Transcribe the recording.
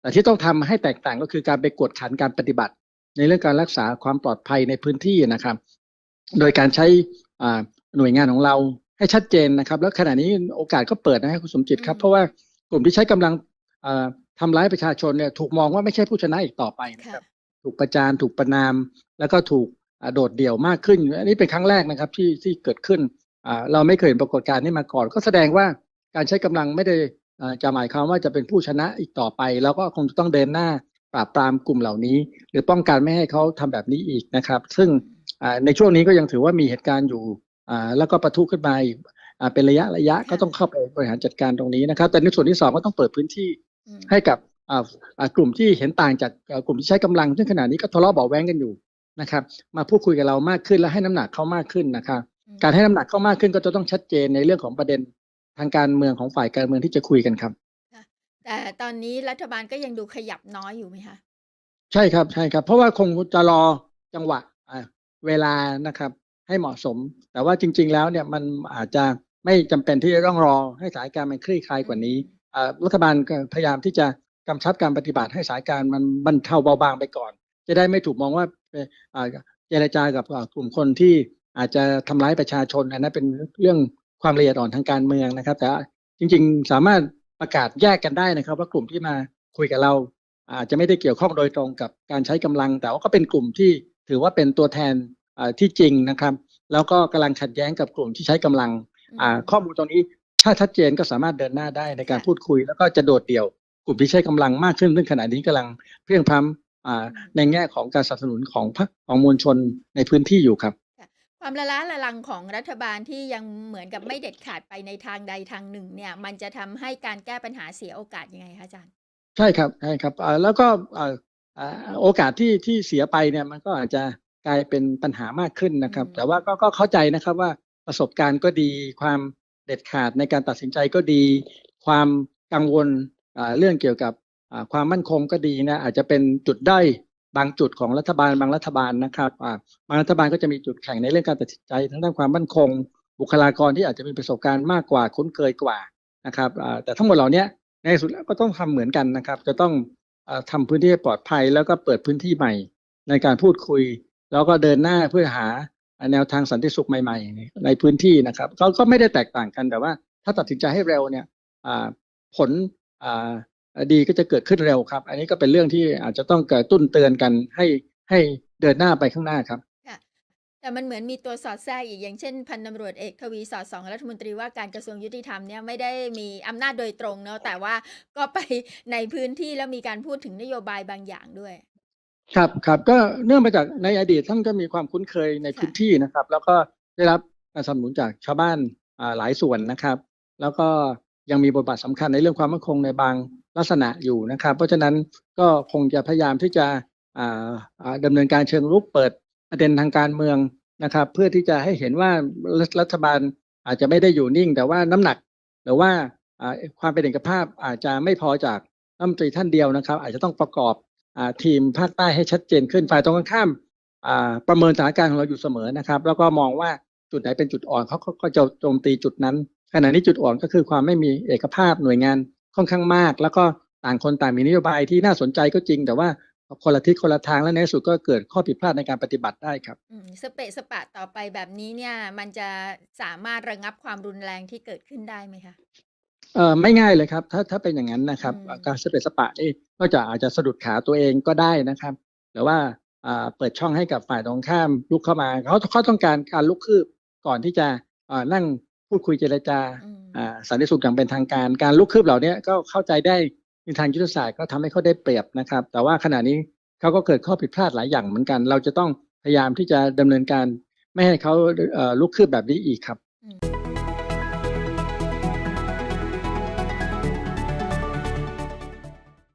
แต่ที่ต้องทำให้แตกต่างก็คือการไปกดขันการปฏิบัติ ในเรื่องการรักษาความปลอดภัยในพื้นที่นะครับ โดยการใช้อ่าหน่วยงานของเราให้ชัดเจนนะครับ แล้วขณะนี้โอกาสก็เปิดนะให้คุณสมจิตครับอืมเพราะว่ากลุ่มที่ใช้กำลังอ่าทำร้ายประชาชนเนี่ยถูกมองว่าไม่ใช่ผู้ชนะอีกต่อไปนะคค่ะรับ ถูกประจานถูกประนาม แล้วก็ถูกอ่าโดดเดี่ยวมากขึ้น อันนี้เป็นครั้งแรกนะครับที่ที่เกิดขึ้นอ่าเราไม่เคยเห็นปรากฏการณ์นี้มาก่อน ก็แสดงว่าการใช้กำลังไม่ได้อ่า จะหมายความว่าจะเป็นผู้ชนะอีกต่อไป แล้วก็คงจะต้องเดินหน้าปราบปรามกลุ่มเหล่านี้ หรือป้องกันไม่ให้เขาทำแบบนี้อีกนะครับ ซึ่งอ่าในช่วงนี้ก็ยังถือว่ามีเหตุการณ์อยู่อ่าแล้วก็ประทุขึ้นมาอีกอ่าเป็นระยะระยะก็ต้องเข้าไปบริหารจัดการตรงนี้นะครับ แต่ในส่วนที่สองก็ต้องเปิดพื้นที่อืมให้กับอ่าอ่ากลุ่มที่เห็นต่างจากอ่ากลุ่มที่ใช้กำลัง ซึ่งขณะนี้ก็ทะเลาะเบาะแว้งกันอยู่นะครับ มาพูดคุยกับเรามากขึ้นและให้น้ำหนักเขามากขึ้นนะครับอืมการให้น้ำหนักเขามากขึ้นก็จะต้องชัดเจนในเรื่องของประเด็น ทางการเมืองของฝ่ายการเมืองที่จะคุยกันครับแต่ตอนนี้รัฐบาลก็ยังดูขยับน้อยอยู่ไหมคะใช่ครับใช่ครับ เพราะว่าคงจะรอจังหวะอ่าเวลานะครับ ให้เหมาะสม แต่ว่าจริง ๆ แล้วเนี่ยมันอาจจะไม่จำเป็นที่จะต้องรอให้สถานการณ์มันคลี่คลายกว่านี้อ่ารัฐบาลก็พยายามที่จะกำชับการปฏิบัติให้สถานการณ์มันบรรเทาเบาบางไปก่อน จะได้ไม่ถูกมองว่าเอ่ออ่าเจรจากับอ่ากลุ่มคนที่อาจจะทำร้ายประชาชนอันนั้นเป็นเรื่อง ความละเอียดอ่อนทางการเมืองนะครับ แต่จริง ๆ สามารถประกาศแยกกันได้นะครับ ว่ากลุ่มที่มาคุยกับเราอาจจะไม่ได้เกี่ยวข้องโดยตรงกับการใช้กำลัง แต่ว่าก็เป็นกลุ่มที่ถือว่าเป็นตัวแทนอ่าที่จริงนะครับ แล้วก็กำลังขัดแย้งกับกลุ่มที่ใช้กำลังอ่าข้อมูลตรงนี้ถ้าชัดเจนก็สามารถเดินหน้าได้ในการค่ะพูดคุย แล้วก็จะโดดเดี่ยว กลุ่มที่ใช้กำลังมากขึ้นซึ่งขณะนี้กำลังเพรียงพร้ำอ่าในแง่ของการสนับสนุนของพรรคของมวลชนในพื้นที่อยู่ครับ ความละล้าละลังของรัฐบาลที่ยังเหมือนกับไม่เด็ดขาดไปในทางใดทางหนึ่ง เนี่ย มันจะทำให้การแก้ปัญหาเสียโอกาสยังไงคะอาจารย์ ใช่ครับใช่ครับอ่าแล้วก็อ่าอ่าโอกาสที่ที่เสียไปเนี่ยมันก็อาจจะกลายเป็นปัญหามากขึ้นนะครับอืมแต่ว่าก็ก็เข้าใจนะครับว่าประสบการณ์ก็ดี ความเด็ดขาดในการตัดสินใจก็ดี ความกังวลอ่าเรื่องเกี่ยวกับอ่าความมั่นคงก็ดีนะอาจจะเป็นจุดด้อย บางจุดของรัฐบาลบางรัฐบาลนะครับบางรัฐบาลก็จะมีจุดแข็งในเรื่องการตัดสินใจทั้งด้านความมั่นคง บุคลากรที่อาจจะมีประสบการณ์มากกว่าคุ้นเคยกว่านะครับแต่ทั้งหมดเหล่านี้ในที่สุดแล้วก็ต้องทำเหมือนกันนะครับ จะต้องออทำพื้นที่ปลอดภัย แล้วก็เปิดพื้นที่ใหม่ ในการพูดคุย แล้วก็เดินหน้าเพื่อหาแนวทางสันติสุขใหม่ ๆ ในพื้นที่นะครับก็ก็ไม่ได้แตกต่างกันแต่ว่า ถ้าตัดสินใจให้เร็วเนี่ยผล ดีก็จะเกิดขึ้นเร็วครับ อันนี้ก็เป็นเรื่องที่อาจจะต้องกระตุ้นเตือนกันให้ให้เดินหน้าไปข้างหน้าครับแต่มันเหมือนมีตัวสอดแทรกอีกอย่างเช่น พันตำรวจเอกทวีสอดสองรัฐมนตรีว่าการกระทรวงยุติธรรมเนี่ยไม่ได้มีอำนาจโดยตรงเนาะแต่ว่าก็ไปในพื้นที่แล้วมีการพูดถึงนโยบายบางอย่างด้วย ครับครับก็เนื่องมาจากในอดีตท่านก็มีความคุ้นเคยในพื้นที่นะครับ แล้วก็ได้รับการสนับสนุนจากชาวบ้านอ่าหลายส่วนนะครับ แล้วก็ยังมีบทบาทสำคัญในเรื่องความมั่นคงในบาง ลักษณะอยู่นะครับ เพราะฉะนั้นก็คงจะพยายามที่จะอ่าอ่าดำเนินการเชิงรุกเปิดประเด็นทางการเมืองนะครับ เพื่อที่จะให้เห็นว่ารัฐบาลอาจจะไม่ได้อยู่นิ่ง แต่ว่าน้ำหนักหรือว่าความเป็นเอกภาพอาจจะไม่พอจากรัฐมนตรีท่านเดียวนะครับ อาจจะต้องประกอบอทีมภาคใต้ให้ชัดเจนขึ้นฝ่ายตรงกันข้ามประเมินสถานการณ์ของเราอยู่เสมอนะครับ แล้วก็มองว่าจุดไหนเป็นจุดอ่อนเขาก็จะโจมตีจุดนั้นขณะนี้จุดอ่อนก็คือความไม่มีเอกภาพหน่วยงาน ค่อนข้างมาก แล้วก็ต่างคนต่างมีนโยบายที่น่าสนใจก็จริง แต่ว่าคนละทิศคนละทางและในที่สุดก็เกิดข้อผิดพลาดในการปฏิบัติได้ครับอืมสเปะสปะต่อไปแบบนี้เนี่ย มันจะสามารถระงับความรุนแรงที่เกิดขึ้นได้ไหมคะเอ่อไม่ง่ายเลยครับ ถ้าถ้าเป็นอย่างนั้นนะครับอืมการสเปซสปะนี่ก็จะอาจจะสะดุดขาตัวเองก็ได้นะครับหรือว่าอ่าเปิดช่องให้กับฝ่ายตรงข้ามลุกเข้ามาเขาเขาต้องการการลุกคืบก่อนที่จะอ่านั่ง พูดคุยเจรจาอืมอ่าสันติสุขอย่างเป็นทางการ การลุกคืบเหล่านี้ก็เข้าใจได้ในทางยุทธศาสตร์ก็ทำให้เขาได้เปรียบนะครับ แต่ว่าขณะนี้เขาก็เกิดข้อผิดพลาดหลายอย่างเหมือนกัน เราจะต้องพยายามที่จะดำเนินการไม่ให้เขาเอ่อลุกคืบแบบนี้อีกครับ